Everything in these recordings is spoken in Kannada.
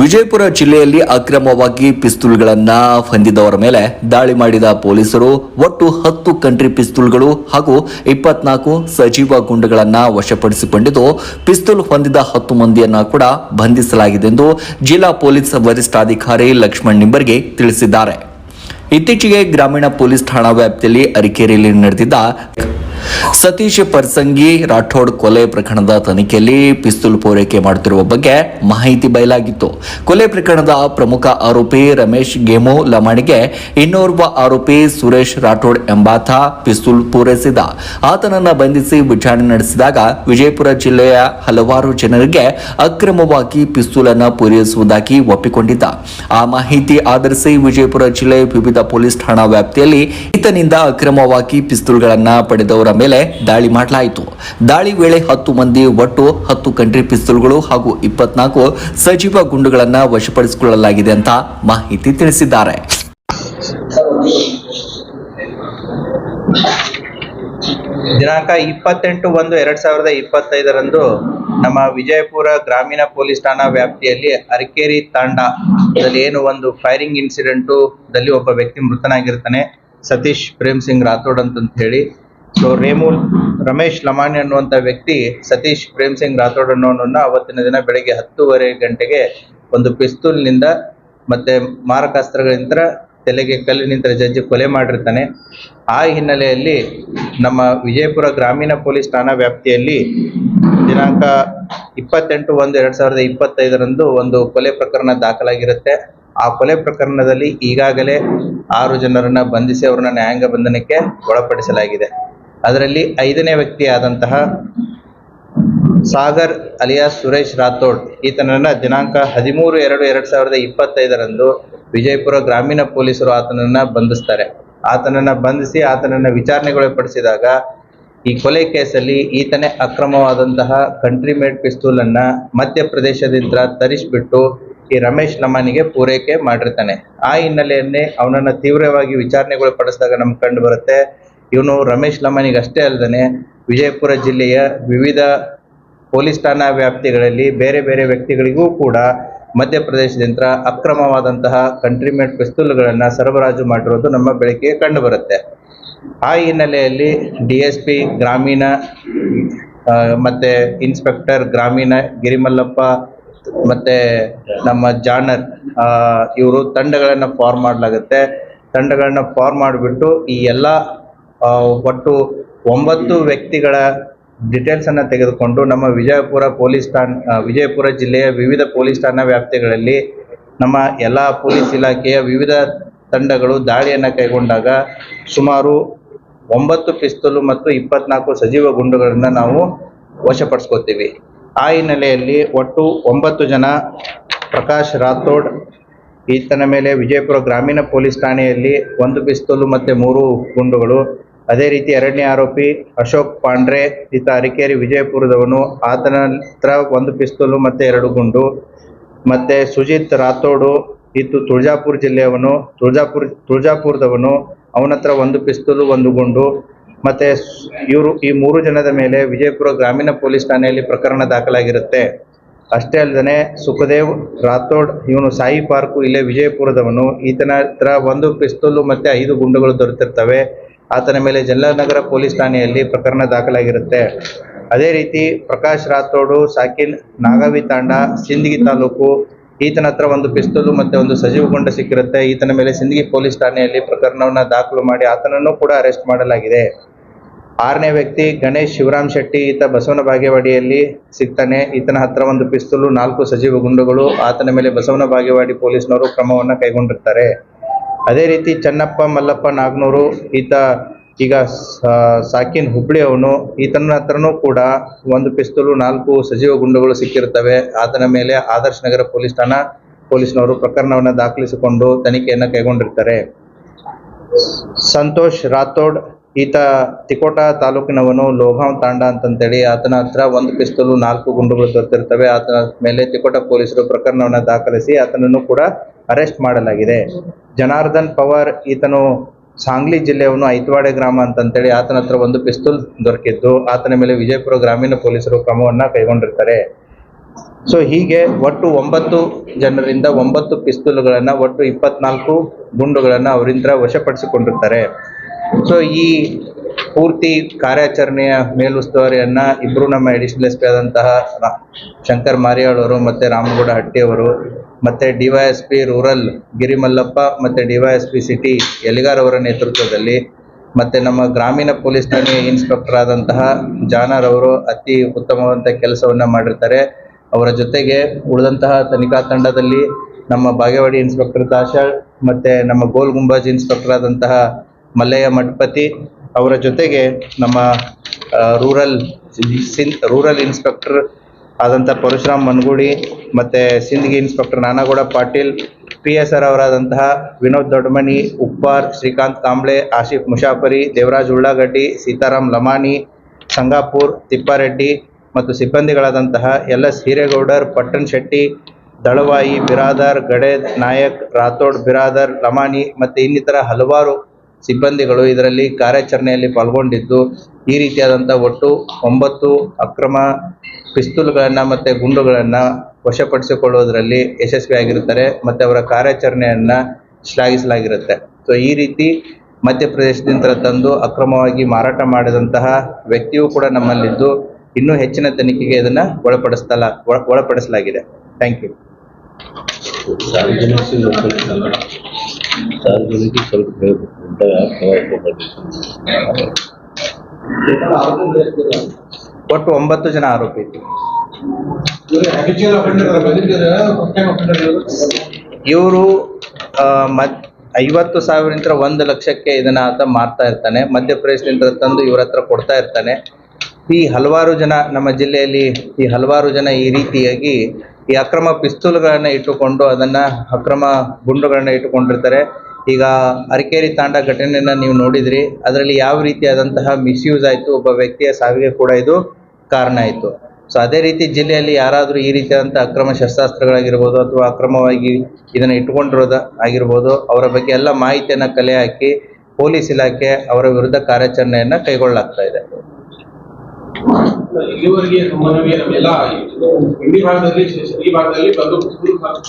ವಿಜಯಪುರ ಜಿಲ್ಲೆಯಲ್ಲಿ ಅಕ್ರಮವಾಗಿ ಪಿಸ್ತೂಲ್ಗಳನ್ನ ಹೊಂದಿದವರ ಮೇಲೆ ದಾಳಿ ಮಾಡಿದ ಪೊಲೀಸರು ಒಟ್ಟು ಹತ್ತು ಕಂಟ್ರಿ ಪಿಸ್ತೂಲ್ಗಳು ಹಾಗೂ ಇಪ್ಪತ್ನಾಲ್ಕು ಸಜೀವ ಗುಂಡುಗಳನ್ನ ವಶಪಡಿಸಿಕೊಂಡಿದ್ದು, ಪಿಸ್ತೂಲ್ ಹೊಂದಿದ ಹತ್ತು ಮಂದಿಯನ್ನ ಕೂಡ ಬಂಧಿಸಲಾಗಿದೆ ಎಂದು ಜಿಲ್ಲಾ ಪೊಲೀಸ್ ವರಿಷ್ಠಾಧಿಕಾರಿ ಲಕ್ಷ್ಮಣ್ ನಿಂಬರ್ಗೆ ತಿಳಿಸಿದ್ದಾರೆ. ಇತ್ತೀಚೆಗೆ ಗ್ರಾಮೀಣ ಪೊಲೀಸ್ ಠಾಣಾ ವ್ಯಾಪ್ತಿಯಲ್ಲಿ ಅರಿಕೇರಿಯಲ್ಲಿ ನಡೆದಿದ್ದ ಸತೀಶ್ ಪರ್ಸಂಗಿ ರಾಠೋಡ್ ಕೊಲೆ ಪ್ರಕರಣದ ತನಿಖೆಯಲ್ಲಿ ಪಿಸ್ತೂಲ್ ಪೂರೈಕೆ ಮಾಡುತ್ತಿರುವ ಬಗ್ಗೆ ಮಾಹಿತಿ ಬಯಲಾಗಿತ್ತು. ಕೊಲೆ ಪ್ರಕರಣದ ಪ್ರಮುಖ ಆರೋಪಿ ರಮೇಶ್ ಗೇಮು ಲಮಾಣಿಗೆ ಇನ್ನೋರ್ವ ಆರೋಪಿ ಸುರೇಶ್ ರಾಠೋಡ್ ಎಂಬಾತ ಪಿಸ್ತೂಲ್ ಪೂರೈಸಿದ. ಆತನನ್ನ ಬಂಧಿಸಿ ವಿಚಾರಣೆ ನಡೆಸಿದಾಗ ವಿಜಯಪುರ ಜಿಲ್ಲೆಯ ಹಲವಾರು ಜನರಿಗೆ ಅಕ್ರಮವಾಗಿ ಪಿಸ್ತೂಲ್ ಅನ್ನು ಪೂರೈಸುವುದಾಗಿ ಒಪ್ಪಿಕೊಂಡಿದ್ದ. ಆ ಮಾಹಿತಿ ಆಧರಿಸಿ ವಿಜಯಪುರ ಜಿಲ್ಲೆ ವಿವಿಧ ಪೊಲೀಸ್ ಠಾಣಾ ವ್ಯಾಪ್ತಿಯಲ್ಲಿ ಈತನಿಂದ ಅಕ್ರಮವಾಗಿ ಪಿಸ್ತೂಲ್ಗಳನ್ನು ಪಡೆದವರ ಮೇಲೆ ದಾಳಿ ಮಾಡಲಾಯಿತು. ದಾಳಿ ವೇಳೆ ಹತ್ತು ಮಂದಿ ಒಟ್ಟು ಹತ್ತು ಕಂಟ್ರಿ ಪಿಸ್ತೂಲ್ಗಳು ಹಾಗೂ ಇಪ್ಪತ್ನಾಲ್ಕು ಸಜೀವ ಗುಂಡುಗಳನ್ನ ವಶಪಡಿಸಿಕೊಳ್ಳಲಾಗಿದೆ ಅಂತ ಮಾಹಿತಿ ತಿಳಿಸಿದ್ದಾರೆ. ದಿನಾಂಕ ಇಪ್ಪತ್ತೆಂಟು ಒಂದು ಎರಡ್ ಸಾವಿರದ ಇಪ್ಪತ್ತೈದರಂದು ನಮ್ಮ ವಿಜಯಪುರ ಗ್ರಾಮೀಣ ಪೊಲೀಸ್ ಠಾಣಾ ವ್ಯಾಪ್ತಿಯಲ್ಲಿ ಅರಕೇರಿ ತಾಂಡದಲ್ಲಿ ಏನು ಒಂದು ಫೈರಿಂಗ್ ಇನ್ಸಿಡೆಂಟು ದಲ್ಲಿ ಒಬ್ಬ ವ್ಯಕ್ತಿ ಮೃತನಾಗಿರ್ತಾನೆ. ಸತೀಶ್ ಪ್ರೇಮ್ ಸಿಂಗ್ ರಾಥೋಡ್ ಅಂತಂತ ಹೇಳಿ ಸೊ ರೇಮುಲ್ ರಮೇಶ್ ಲಮಾಣಿ ಅನ್ನುವಂಥ ವ್ಯಕ್ತಿ ಸತೀಶ್ ಪ್ರೇಮ್ ಸಿಂಗ್ ರಾಥೋಡ್ ಅನ್ನೋನನ್ನ ಅವತ್ತಿನ ದಿನ ಬೆಳಗ್ಗೆ ಹತ್ತೂವರೆ ಗಂಟೆಗೆ ಒಂದು ಪಿಸ್ತೂಲ್ನಿಂದ ಮತ್ತೆ ಮಾರಕಾಸ್ತ್ರಗಳಿಂದ ತಲೆಗೆ ಕಲ್ಲಿನಿಂದ ಜಜ್ಜಿ ಕೊಲೆ ಮಾಡಿರ್ತಾನೆ. ಆ ಹಿನ್ನೆಲೆಯಲ್ಲಿ ನಮ್ಮ ವಿಜಯಪುರ ಗ್ರಾಮೀಣ ಪೊಲೀಸ್ ಠಾಣಾ ವ್ಯಾಪ್ತಿಯಲ್ಲಿ ದಿನಾಂಕ ಇಪ್ಪತ್ತೆಂಟು ಒಂದು ಎರಡು ಸಾವಿರದ ಇಪ್ಪತ್ತೈದರಂದು ಒಂದು ಕೊಲೆ ಪ್ರಕರಣ ದಾಖಲಾಗಿರುತ್ತೆ. ಆ ಕೊಲೆ ಪ್ರಕರಣದಲ್ಲಿ ಈಗಾಗಲೇ ಆರು ಜನರನ್ನ ಬಂಧಿಸಿ ಅವರನ್ನ ನ್ಯಾಯಾಂಗ ಬಂಧನಕ್ಕೆ ಒಳಪಡಿಸಲಾಗಿದೆ. ಅದರಲ್ಲಿ ಐದನೇ ವ್ಯಕ್ತಿಯಾದಂತಹ ಸಾಗರ್ ಅಲಿಯಾಸ್ ಸುರೇಶ್ ರಾಥೋಡ್, ಈತನನ್ನು ದಿನಾಂಕ ಹದಿಮೂರು ಎರಡು ಎರಡು ಸಾವಿರದ ಇಪ್ಪತ್ತೈದರಂದು ವಿಜಯಪುರ ಗ್ರಾಮೀಣ ಪೊಲೀಸರು ಆತನನ್ನ ಬಂಧಿಸ್ತಾರೆ. ಆತನನ್ನ ಬಂಧಿಸಿ ಆತನನ್ನ ವಿಚಾರಣೆಗೊಳಪಡಿಸಿದಾಗ ಈ ಕೊಲೆ ಕೇಸಲ್ಲಿ ಈತನೇ ಅಕ್ರಮವಾದಂತಹ ಕಂಟ್ರಿ ಮೇಡ್ ಪಿಸ್ತೂಲ್ ಅನ್ನ ಮಧ್ಯಪ್ರದೇಶದಿಂದ ತರಿಸ್ಬಿಟ್ಟು ಈ ರಮೇಶ್ ನಮ್ಮನಿಗೆ ಪೂರೈಕೆ ಮಾಡಿರ್ತಾನೆ. ಆ ಹಿನ್ನೆಲೆಯನ್ನೇ ಅವನನ್ನ ತೀವ್ರವಾಗಿ ವಿಚಾರಣೆಗೊಳಪಡಿಸಿದಾಗ ನಮ್ಗೆ ಕಂಡು ಬರುತ್ತೆ ಇವನು ರಮೇಶ್ ಲಮ್ಮನಿಗಷ್ಟೇ ಅಲ್ಲದೆ ವಿಜಯಪುರ ಜಿಲ್ಲೆಯ ವಿವಿಧ ಪೊಲೀಸ್ ಠಾಣಾ ವ್ಯಾಪ್ತಿಗಳಲ್ಲಿ ಬೇರೆ ಬೇರೆ ವ್ಯಕ್ತಿಗಳಿಗೂ ಕೂಡ ಮಧ್ಯಪ್ರದೇಶದಿಂದ ಅಕ್ರಮವಾದಂತಹ ಕಂಟ್ರಿ ಮೇಡ್ ಪಿಸ್ತೂಲ್ಗಳನ್ನು ಸರಬರಾಜು ಮಾಡಿರೋದು ನಮ್ಮ ಬೆಳಕಿಗೆ ಕಂಡು ಬರುತ್ತೆ. ಆ ಹಿನ್ನೆಲೆಯಲ್ಲಿ ಡಿ ಎಸ್ ಪಿ, ಗ್ರಾಮೀಣ ಮತ್ತು ಇನ್ಸ್ಪೆಕ್ಟರ್ ಗ್ರಾಮೀಣ ಗಿರಿಮಲ್ಲಪ್ಪ ಮತ್ತೆ ನಮ್ಮ ಜಾಣರ್ ಇವರು ತಂಡಗಳನ್ನು ಫಾರ್ಮ್ ಮಾಡಲಾಗುತ್ತೆ. ತಂಡಗಳನ್ನ ಫಾರ್ಮ್ ಮಾಡಿಬಿಟ್ಟು ಈ ಎಲ್ಲ ಒಟ್ಟು ಒಂಬತ್ತು ವ್ಯಕ್ತಿಗಳ ಡಿಟೇಲ್ಸ್ ಅನ್ನ ತೆಗೆದುಕೊಂಡು ನಮ್ಮ ವಿಜಯಪುರ ಪೊಲೀಸ್ ಠಾಣ್ ವಿಜಯಪುರ ಜಿಲ್ಲೆಯ ವಿವಿಧ ಪೊಲೀಸ್ ಠಾಣಾ ವ್ಯಾಪ್ತಿಗಳಲ್ಲಿ ನಮ್ಮ ಎಲ್ಲ ಪೊಲೀಸ್ ಇಲಾಖೆಯ ವಿವಿಧ ತಂಡಗಳು ದಾಳಿಯನ್ನು ಕೈಗೊಂಡಾಗ ಸುಮಾರು ಒಂಬತ್ತು ಪಿಸ್ತೂಲು ಮತ್ತು ಇಪ್ಪತ್ನಾಲ್ಕು ಸಜೀವ ಗುಂಡುಗಳನ್ನು ನಾವು ವಶಪಡಿಸ್ಕೋತೀವಿ. ಆ ಹಿನ್ನೆಲೆಯಲ್ಲಿ ಒಟ್ಟು ಒಂಬತ್ತು ಜನ ಪ್ರಕಾಶ್ ರಾಥೋಡ್, ಈತನ ಮೇಲೆ ವಿಜಯಪುರ ಗ್ರಾಮೀಣ ಪೊಲೀಸ್ ಠಾಣೆಯಲ್ಲಿ ಒಂದು ಪಿಸ್ತೂಲು ಮತ್ತು ಮೂರು ಗುಂಡುಗಳು ಅದೇ ರೀತಿ ಎರಡನೇ ಆರೋಪಿ ಅಶೋಕ್ ಪಾಂಡ್ರೆ, ಈತ ಅರಿಕೇರಿ ವಿಜಯಪುರದವನು. ಆತನ ಹತ್ರ ಒಂದು ಪಿಸ್ತೂಲು ಮತ್ತೆ ಎರಡು ಗುಂಡು. ಮತ್ತೆ ಸುಜಿತ್ ರಾಥೋಡು, ಈತು ತುಳಜಾಪುರ ಜಿಲ್ಲೆಯವನು, ತುಳಜಾಪುರ, ತುಳಜಾಪುರದವನು. ಅವನ ಹತ್ರ ಒಂದು ಪಿಸ್ತೂಲು, ಒಂದು ಗುಂಡು. ಮತ್ತೆ ಇವರು, ಈ ಮೂರು ಜನದ ಮೇಲೆ ವಿಜಯಪುರ ಗ್ರಾಮೀಣ ಪೊಲೀಸ್ ಠಾಣೆಯಲ್ಲಿ ಪ್ರಕರಣ ದಾಖಲಾಗಿರುತ್ತೆ. ಅಷ್ಟೇ ಅಲ್ಲದೆ ಸುಖದೇವ್ ರಾಥೋಡ್, ಇವನು ಸಾಯಿ ಪಾರ್ಕು, ಇಲ್ಲೇ ವಿಜಯಪುರದವನು. ಈತನ ಹತ್ರ ಒಂದು ಪಿಸ್ತೂಲು ಮತ್ತೆ ಐದು ಗುಂಡುಗಳು ದೊರೆತಿರ್ತವೆ. ಆತನ ಮೇಲೆ ಜಲನಗರ ಪೊಲೀಸ್ ಠಾಣೆಯಲ್ಲಿ ಪ್ರಕರಣ ದಾಖಲಾಗಿರುತ್ತೆ. ಅದೇ ರೀತಿ ಪ್ರಕಾಶ್ ರಾಥೋಡು, ಸಾಕಿನ್ ನಾಗಾವಿ ತಾಂಡ ಸಿಂದಗಿ ತಾಲೂಕು, ಈತನ ಹತ್ರ ಒಂದು ಪಿಸ್ತೂಲು ಮತ್ತೆ ಒಂದು ಸಜೀವ ಗುಂಡ ಸಿಕ್ಕಿರುತ್ತೆ. ಈತನ ಮೇಲೆ ಸಿಂದಗಿ ಪೊಲೀಸ್ ಠಾಣೆಯಲ್ಲಿ ಪ್ರಕರಣವನ್ನ ದಾಖಲು ಮಾಡಿ ಆತನನ್ನು ಕೂಡ ಅರೆಸ್ಟ್ ಮಾಡಲಾಗಿದೆ. ಆರನೇ ವ್ಯಕ್ತಿ ಗಣೇಶ್ ಶಿವರಾಮ್ ಶೆಟ್ಟಿ, ಈತ ಬಸವನ ಬಾಗೇವಾಡಿಯಲ್ಲಿ ಸಿಗ್ತಾನೆ. ಈತನ ಹತ್ರ ಒಂದು ಪಿಸ್ತೂಲು, ನಾಲ್ಕು ಸಜೀವ ಗುಂಡುಗಳು, ಆತನ ಮೇಲೆ ಬಸವನ ಬಾಗೇವಾಡಿ ಪೊಲೀಸ್ನವರು ಕ್ರಮವನ್ನ ಕೈಗೊಂಡಿರ್ತಾರೆ. ಅದೇ ರೀತಿ ಚನ್ನಪ್ಪ, ಮಲ್ಲಪ್ಪ, ನಾಗ್ನೂರು, ಈತ ಈಗ ಸಾಕಿನ್ ಹುಬ್ಳಿ ಅವನು. ಈತನ ಹತ್ರನೂ ಕೂಡ ಒಂದು ಪಿಸ್ತೂಲು, ನಾಲ್ಕು ಸಜೀವ ಗುಂಡುಗಳು ಸಿಕ್ಕಿರ್ತವೆ ಆತನ ಮೇಲೆ ಆದರ್ಶ್ ನಗರ ಪೊಲೀಸ್ ಠಾಣಾ ಪೊಲೀಸ್ನವರು ಪ್ರಕರಣವನ್ನ ದಾಖಲಿಸಿಕೊಂಡು ತನಿಖೆಯನ್ನು ಕೈಗೊಂಡಿರ್ತಾರೆ. ಸಂತೋಷ್ ರಾಥೋಡ್ ಈತ ತಿಕೋಟ ತಾಲೂಕಿನವನು ಲೋಗಾಂವ್ ತಾಂಡ ಅಂತಂತೇಳಿ ಆತನ ಹತ್ರ ಒಂದು ಪಿಸ್ತೂಲು, ನಾಲ್ಕು ಗುಂಡುಗಳು ದೊರೆತಿರ್ತವೆ. ಆತನ ಮೇಲೆ ತಿಕೋಟ ಪೊಲೀಸರು ಪ್ರಕರಣವನ್ನ ದಾಖಲಿಸಿ ಆತನನ್ನು ಕೂಡ ಅರೆಸ್ಟ್ ಮಾಡಲಾಗಿದೆ. ಜನಾರ್ದನ್ ಪವಾರ್ ಈತನು ಸಾಂಗ್ಲಿ ಜಿಲ್ಲೆಯವನು ಐತವಾಡೆ ಗ್ರಾಮ ಅಂತಂತೇಳಿ ಆತನ ಹತ್ರ ಒಂದು ಪಿಸ್ತೂಲ್ ದೊರಕಿದ್ದು, ಆತನ ಮೇಲೆ ವಿಜಯಪುರ ಗ್ರಾಮೀಣ ಪೊಲೀಸರು ಕ್ರಮವನ್ನ ಕೈಗೊಂಡಿರ್ತಾರೆ. ಸೊ ಹೀಗೆ ಒಟ್ಟು ಒಂಬತ್ತು ಜನರಿಂದ ಒಂಬತ್ತು ಪಿಸ್ತೂಲ್ಗಳನ್ನು, ಒಟ್ಟು ಇಪ್ಪತ್ನಾಲ್ಕು ಗುಂಡುಗಳನ್ನು ಅವರಿಂದ ವಶಪಡಿಸಿಕೊಂಡಿರ್ತಾರೆ. ಸೊ ಈ ಪೂರ್ತಿ ಕಾರ್ಯಾಚರಣೆಯ ಮೇಲುಸ್ತುವಾರಿಯನ್ನ ಇಬ್ರು ನಮ್ಮ ಅಡಿಷನಲ್ ಎಸ್ ಪಿ ಆದಂತಹ ಶಂಕರ್ ಮಾರಿಯಾಳ್ ಅವರು ಮತ್ತೆ ರಾಮಗೌಡ ಹಟ್ಟಿ ಅವರು ಮತ್ತೆ ಡಿವೈಎಸ್ಪಿ ರೂರಲ್ ಗಿರಿಮಲ್ಲಪ್ಪ ಮತ್ತೆ ಡಿವೈಎಸ್ಪಿ ಸಿಟಿ ಎಲಿಗಾರ್ ಅವರ ನೇತೃತ್ವದಲ್ಲಿ ಮತ್ತೆ ನಮ್ಮ ಗ್ರಾಮೀಣ ಪೊಲೀಸ್ ಠಾಣೆ ಇನ್ಸ್ಪೆಕ್ಟರ್ ಆದಂತಹ ಜಾನರ್ ಅವರು ಅತಿ ಉತ್ತಮವಾದಂಥ ಕೆಲಸವನ್ನ ಮಾಡಿರ್ತಾರೆ. ಅವರ ಜೊತೆಗೆ ಉಳಿದಂತಹ ತನಿಖಾ ತಂಡದಲ್ಲಿ ನಮ್ಮ ಬಾಗೇವಾಡಿ ಇನ್ಸ್ಪೆಕ್ಟರ್ ದಾಶಾಳ್ ಮತ್ತೆ ನಮ್ಮ ಗೋಲ್ ಗುಂಬಾಜ್ ಇನ್ಸ್ಪೆಕ್ಟರ್ ಆದಂತಹ ಮಲ್ಲಯ್ಯ ಮಠಪತಿ ಅವರ ಜೊತೆಗೆ ನಮ್ಮ ರೂರಲ್ ಸಿನ್ ರೂರಲ್ ಇನ್ಸ್ಪೆಕ್ಟರ್ ಆದಂಥ ಪರಶುರಾಮ್ ಮನ್ಗುಡಿ ಮತ್ತೆ Sindagi inspector Nanagowda Patil P S R ಅವರಾದಂತಹ Vinod Doddamani, Uppar, Srikanth Kamble, Asif Mushafari Devaraj Ullagaddi, Sitaram Lamani Sangapur, Tippareddy ಮತ್ತು ಸಿಬ್ಬಂದಿಗಳಾದಂತಹ ಎಲ್ ಎಸ್ ಹಿರೇಗೌಡರ್, ಪಟ್ಟಣ್ ಶೆಟ್ಟಿ, ದಳವಾಯಿ, ಬಿರಾದರ್, ಗಡೇದ್ ನಾಯಕ್, ರಾಥೋಡ್, ಬಿರಾದರ್ ಲಮಾನಿ ಮತ್ತು ಇನ್ನಿತರ ಹಲವಾರು ಸಿಬ್ಬಂದಿಗಳು ಇದರಲ್ಲಿ ಕಾರ್ಯಾಚರಣೆಯಲ್ಲಿ ಪಾಲ್ಗೊಂಡಿದ್ದು, ಈ ರೀತಿಯಾದಂಥ ಒಟ್ಟು ಒಂಬತ್ತು ಅಕ್ರಮ ಪಿಸ್ತೂಲ್ಗಳನ್ನು ಮತ್ತು ಗುಂಡುಗಳನ್ನು ವಶಪಡಿಸಿಕೊಳ್ಳುವುದರಲ್ಲಿ ಯಶಸ್ವಿಯಾಗಿರುತ್ತಾರೆ ಮತ್ತು ಅವರ ಕಾರ್ಯಾಚರಣೆಯನ್ನು ಶ್ಲಾಘಿಸಲಾಗಿರುತ್ತೆ. ಸೊ ಈ ರೀತಿ ಮಧ್ಯಪ್ರದೇಶದಿಂದ ತಂದು ಅಕ್ರಮವಾಗಿ ಮಾರಾಟ ಮಾಡಿದಂತಹ ವ್ಯಕ್ತಿಯೂ ಕೂಡ ನಮ್ಮಲ್ಲಿದ್ದು. ಇನ್ನೂ ಹೆಚ್ಚಿನ ತನಿಖೆಗೆ ಇದನ್ನು ಒಳಪಡಿಸ್ತಲ್ಲ ಒಳ- ಒಳಪಡಿಸಲಾಗಿದೆ ಥ್ಯಾಂಕ್ ಯು ಸಾರ್ವಜನಿಕ ಸ್ವಲ್ಪ ಹೇಳಬೇಕು ಅಂತ ಒಟ್ಟು ಒಂಬತ್ತು ಜನ ಆರೋಪಿ. ಇವರು ಮತ್ ಐವತ್ತು ಸಾವಿರದಿಂದ ಒಂದು ಲಕ್ಷಕ್ಕೆ ಇದನ್ನ ಆತ ಮಾರ್ತಾ ಇರ್ತಾನೆ. ಮಧ್ಯಪ್ರದೇಶದಿಂದ ತಂದು ಇವ್ರ ಹತ್ರ ಕೊಡ್ತಾ ಇರ್ತಾನೆ. ಈ ಹಲವಾರು ಜನ ನಮ್ಮ ಜಿಲ್ಲೆಯಲ್ಲಿ ಈ ಹಲವಾರು ಜನ ಈ ರೀತಿಯಾಗಿ ಈ ಅಕ್ರಮ ಪಿಸ್ತೂಲ್ಗಳನ್ನ ಇಟ್ಟುಕೊಂಡು ಅದನ್ನ ಅಕ್ರಮ ಗುಂಡುಗಳನ್ನ ಇಟ್ಟುಕೊಂಡಿರ್ತಾರೆ. ಈಗ ಅರಕೇರಿ ತಾಂಡ ಘಟನೆಯನ್ನ ನೀವು ನೋಡಿದ್ರಿ. ಅದರಲ್ಲಿ ಯಾವ ರೀತಿಯಾದಂತಹ ಮಿಸ್ಯೂಸ್ ಆಯಿತು, ಒಬ್ಬ ವ್ಯಕ್ತಿಯ ಸಾವಿಗೆ ಕೂಡ ಇದು ಕಾರಣ ಆಯಿತು. ಸೊ ಅದೇ ರೀತಿ ಜಿಲ್ಲೆಯಲ್ಲಿ ಯಾರಾದರೂ ಈ ರೀತಿಯಾದಂಥ ಅಕ್ರಮ ಶಸ್ತ್ರಾಸ್ತ್ರಗಳಾಗಿರ್ಬೋದು ಅಥವಾ ಅಕ್ರಮವಾಗಿ ಇದನ್ನು ಇಟ್ಟುಕೊಂಡಿರೋದು ಆಗಿರ್ಬೋದು, ಅವರ ಬಗ್ಗೆ ಎಲ್ಲ ಮಾಹಿತಿಯನ್ನು ಕಲೆ ಹಾಕಿ, ಪೊಲೀಸ್ ಇಲಾಖೆ ಅವರ ವಿರುದ್ಧ ಕಾರ್ಯಾಚರಣೆಯನ್ನು ಕೈಗೊಳ್ಳಲಾಗ್ತಾ ಇದೆ. ಇಲ್ಲಿವರೆಗೆ ನಮಗೆ ನಮ್ಮೆಲ್ಲ ಹಿಂದಿ ಭಾಗದಲ್ಲಿ ಈ ಭಾಗದಲ್ಲಿ ಬಂದು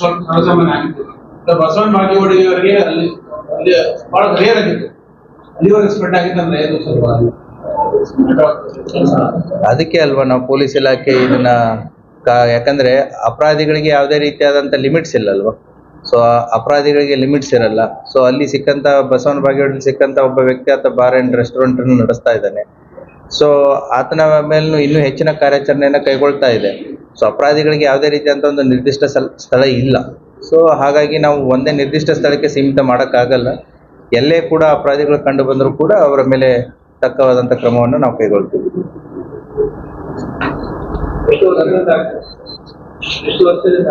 ಸರ್ವಸಾಮಾನ್ಯ ಆಗಿತ್ತು ಬಸವನ ಬಾಗೇವಾಡಿಯವರಿಗೆ ಅಲ್ಲಿ ಅಲ್ಲಿ ಬಹಳ ರೇರ್ ಆಗಿತ್ತು ಅಲ್ಲಿವರೆಗೆ ಸ್ಪ್ರೆಡ್ ಆಗಿತ್ತಂದ್ರೆ ಇದು ಸ್ವಲ್ಪ ಅದಕ್ಕೆ ಅಲ್ವಾ ನಾವು ಪೊಲೀಸ್ ಇಲಾಖೆ ಇದನ್ನ ಯಾಕಂದ್ರೆ ಅಪರಾಧಿಗಳಿಗೆ ಯಾವುದೇ ರೀತಿಯಾದಂತ ಲಿಮಿಟ್ಸ್ ಇಲ್ಲಲ್ವಾ? ಸೊ ಅಪರಾಧಿಗಳಿಗೆ ಲಿಮಿಟ್ಸ್ ಇರಲ್ಲ. ಸೊ ಅಲ್ಲಿ ಸಿಕ್ಕಂತ ಬಸವನ ಬಾಗೇವಾಡಿಯಲ್ಲಿ ಸಿಕ್ಕಂತ ಒಬ್ಬ ವ್ಯಕ್ತಿ ಅಥವಾ ಬಾರ್ ಅಂಡ್ ರೆಸ್ಟೋರೆಂಟ್ ಅನ್ನು ನಡೆಸ್ತಾ ಇದ್ದಾನೆ. ಸೊ ಆತನ ಮೇಲೂ ಇನ್ನೂ ಹೆಚ್ಚಿನ ಕಾರ್ಯಾಚರಣೆಯನ್ನು ಕೈಗೊಳ್ತಾ ಇದೆ. ಸೊ ಅಪರಾಧಿಗಳಿಗೆ ಯಾವುದೇ ರೀತಿಯಾದಂಥ ಒಂದು ನಿರ್ದಿಷ್ಟ ಸ್ಥಳ- ಇಲ್ಲ. ಸೊ ಹಾಗಾಗಿ ನಾವು ಒಂದೇ ನಿರ್ದಿಷ್ಟ ಸ್ಥಳಕ್ಕೆ ಸೀಮಿತ ಮಾಡೋಕ್ಕಾಗಲ್ಲ. ಎಲ್ಲೇ ಕೂಡ ಅಪರಾಧಿಗಳು ಕಂಡು ಬಂದರೂ ಕೂಡ ಅವರ ಮೇಲೆ ತಕ್ಕವಾದಂಥ ಕ್ರಮವನ್ನು ನಾವು ಕೈಗೊಳ್ತೀವಿ. ಎಷ್ಟು ವರ್ಷದಿಂದ